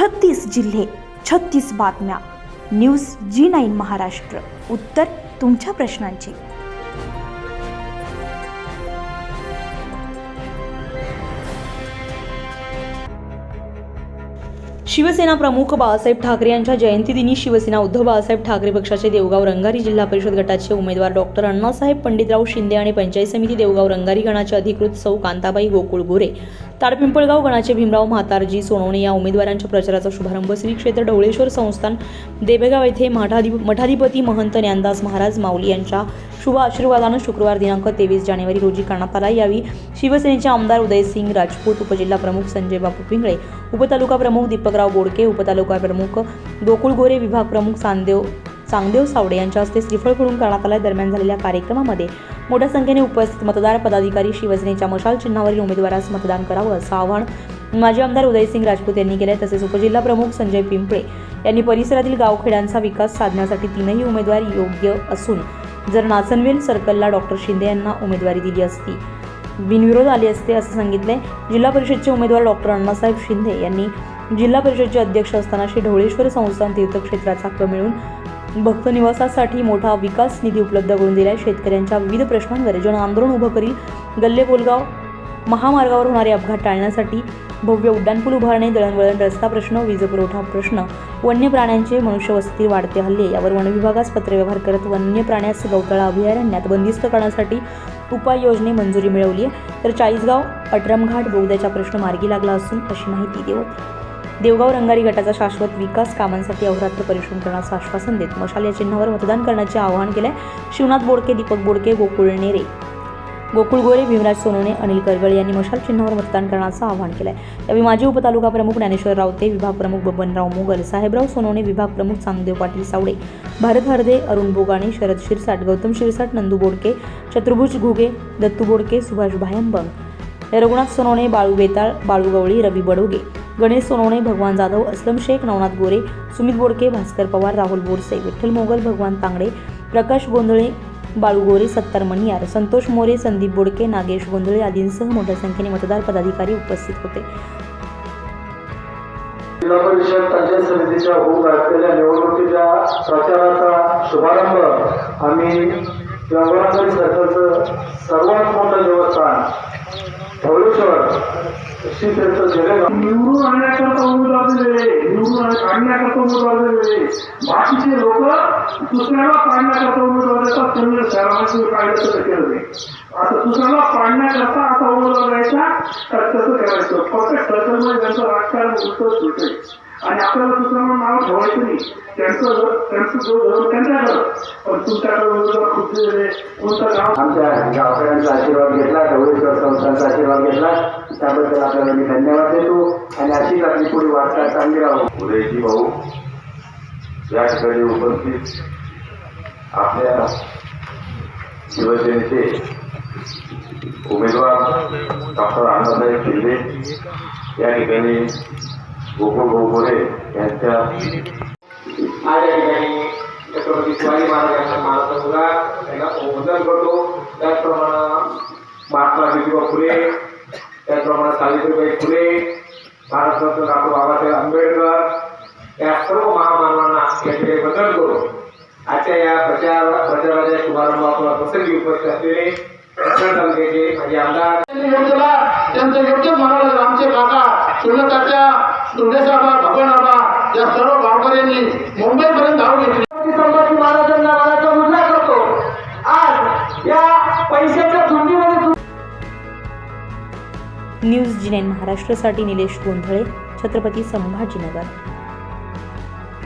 छत्तीस जिल्हे छत्तीस बातम्या. News G nine Maharashtra. उत्तर तुमच्या प्रश्नांची. शिवसेना प्रमुख बाळासाहेब ठाकरे यांच्या जयंतीदिनी शिवसेना उद्धव बाळासाहेब ठाकरे पक्षाचे देवगाव रंगारी जिल्हा परिषद गटाचे उमेदवार डॉक्टर अण्णासाहेब पंडितराव शिंदे आणि पंचायत समिती देवगाव रंगारी गणाचे अधिकृत सौ कांताबाई गोकुळ गोरे. ताडपिंपळगाव गणाचे भीमराव म्हातारजी सोनवणे या उमेदवारांच्या प्रचाराचा शुभारंभ श्री क्षेत्र ढवळेश्वर संस्थान देबेगाव येथे मठाधिप मठाधिपती महंत ज्ञानदास महाराज माऊली यांच्या शुभ आशीर्वादानं शुक्रवार दिनांक तेवीस जानेवारी रोजी करण्यात आला. यावेळी शिवसेनेचे आमदार उदयसिंग राजपूत उपजिल्हा प्रमुख संजय बापू पिंगळे उपतालुका प्रमुख दीपकराव बोडके उपतालुका प्रमुख गोकुळ गोरे विभाग प्रमुख सांदेव चांगदेव सावडे यांच्या हस्ते श्रीफळ करून करण्यात आल्या दरम्यान झालेल्या कार्यक्रमामध्ये मोठ्या संख्येने उपस्थित मतदार पदाधिकारी शिवसेनेच्या मशाल चिन्हावरील उमेदवारास मतदान करावं असं आवाहन माजी आमदार उदयसिंग राजपूत यांनी केले तसेच उपजिल्हा प्रमुख संजय पिंपळे यांनी परिसरातील गावखेड्यांचा विकास साधण्यासाठी तीनही उमेदवार योग्य असून जर नाचनवेल सर्कलला डॉक्टर शिंदे यांना उमेदवारी दिली असती बिनविरोध आले असते असं सांगितले जिल्हा परिषदचे उमेदवार डॉक्टर अण्णासाहेब शिंदे यांनी जिल्हा परिषदचे अध्यक्ष असताना श्री ढवळेश्वर संस्थान तीर्थक्षेत्राचा हक्क मिळून भक्त निवासासाठी मोठा विकास निधी उपलब्ध करून दिलाय. शेतकऱ्यांच्या विविध प्रश्नांवर जन आंदोलन उभं करील गल्ले बोलगाव महामार्गावर होणारे अपघात टाळण्यासाठी भव्य उड्डाणपूल उभारणे दळणवळण रस्ता प्रश्न वीज पुरवठा प्रश्न वन्य प्राण्यांचे मनुष्यवस्ती वाढते हल्ले यावर वनविभागास पत्रव्यवहार करत वन्य प्राण्यास गवताळा अभयारण्यात बंदिस्त करण्यासाठी उपाययोजने मंजुरी मिळवली आहे तर चाळीसगाव अटरमघाट बोगद्याचा प्रश्न मार्गी लागला असून अशी माहिती देवत. देवगाव रंगारी गटाचा शाश्वत विकास कामांसाठी अहोरात्र परिश्रम करण्याचं आश्वासन देत मशाल या चिन्हावर मतदान करण्याचे आवाहन केलंय शिवनाथ बोडके दीपक बोडके गोकुळ नेरे. गोकुळ गोरे भीमराज सोनोने अनिल करगळ यांनी मशाल चिन्हावर मतदान करण्याचं आवाहन केलंय. यावेळी माजी उपतालुका प्रमुख ज्ञानेश्वर रावते विभाग प्रमुख बबनराव मोगल साहेबराव सोनोने विभाग प्रमुख चांगदेव पाटील सावडे भारत हरदे अरुण बोगाणे शरद शिरसाट गौतम शिरसाट नंदू बोडके चतुर्भुज घुगे दत्तू बोडके सुभाष भायंबंग रघुनाथ सोनोने बाळू बेताळ बाळू गवळी रवी बडोगे. गणेश सोनवणे भगवान जाधव असलम शेख नवनाथ गोरे सुमित बोडके भास्कर पवार राहुल बोरसे विठ्ठल मोगल भगवान तांगडे प्रकाश गोंधळे बाळू गोरे सत्तार मणियार संतोष मोरे संदीप बोडके नागेश गोंधळे आदींसह मोठ्या संख्येने मतदार पदाधिकारी उपस्थित होते. जिल्हा परिषद पंचायत समितीच्या होत असलेल्या निवडणुकीच्या प्रचाराचा शुभारंभ आम्ही गंगारामरी सर्कलचं सर्वात मोठं देवस्थान श्री तीर्थ निवडून आणण्याकरता उमेदवार दिलेले निवडून आणण्याकरता उमेदवार दिलेले बाकीचे लोक दुसऱ्याला पाडण्याकरता उमेदवार देतात. त्यांनी शहरामध्ये काढलं तर केलं नाही. आता दुसऱ्याला पाडण्याकरता आता उमेदवार द्यायचा तर तसं करायचं. फक्त ठरकलमध्ये त्यांचं राजकारण उत्तर सुटेल आणि आपल्याला दुसऱ्यांना नाव ठेवायचं नाही. त्यांचं त्यांचं जो धर्म त्यांच्याकडं आमच्या गावकऱ्यांचा आशीर्वाद घेतला धवळेश्वर संस्थांचा आशीर्वाद घेतला. त्याबद्दल आपल्याला मी धन्यवाद देतो आणि अशीच आपली पुढे वाटचाल चांगली राहू. उदयजी भाऊ या ठिकाणी उपस्थित आपल्या शिवसेनेचे उमेदवार डॉक्टर अण्णासाहेब शिंदे या ठिकाणी गोकुळ गोगोरे यांच्या आज या ठिकाणी छत्रपती शिवाजी महाराजांच्या मानाचा मुलगा त्यांना संबोधन करतो. त्याचप्रमाणे महात्मा ज्योतिबा फुले त्याचप्रमाणे सावित्रीबाई फुले भारतरत्न डॉक्टर बाबासाहेब आंबेडकर या सर्व महामानवांना या वंदन करू आजच्या या प्रचार प्रचाराच्या शुभारंभाला प्रसंगी उपस्थित असलेले तालुक्याचे माजी आमदार त्यांचं योग्य म्हणाला आमचे काका सुनताच्या धुंडेसाबा भगवानाबा या सर्व गावकऱ्यांनी मुंबईपर्यंत न्यूज जी नाईन महाराष्ट्रासाठी निलेश गोंधळे छत्रपती संभाजीनगर.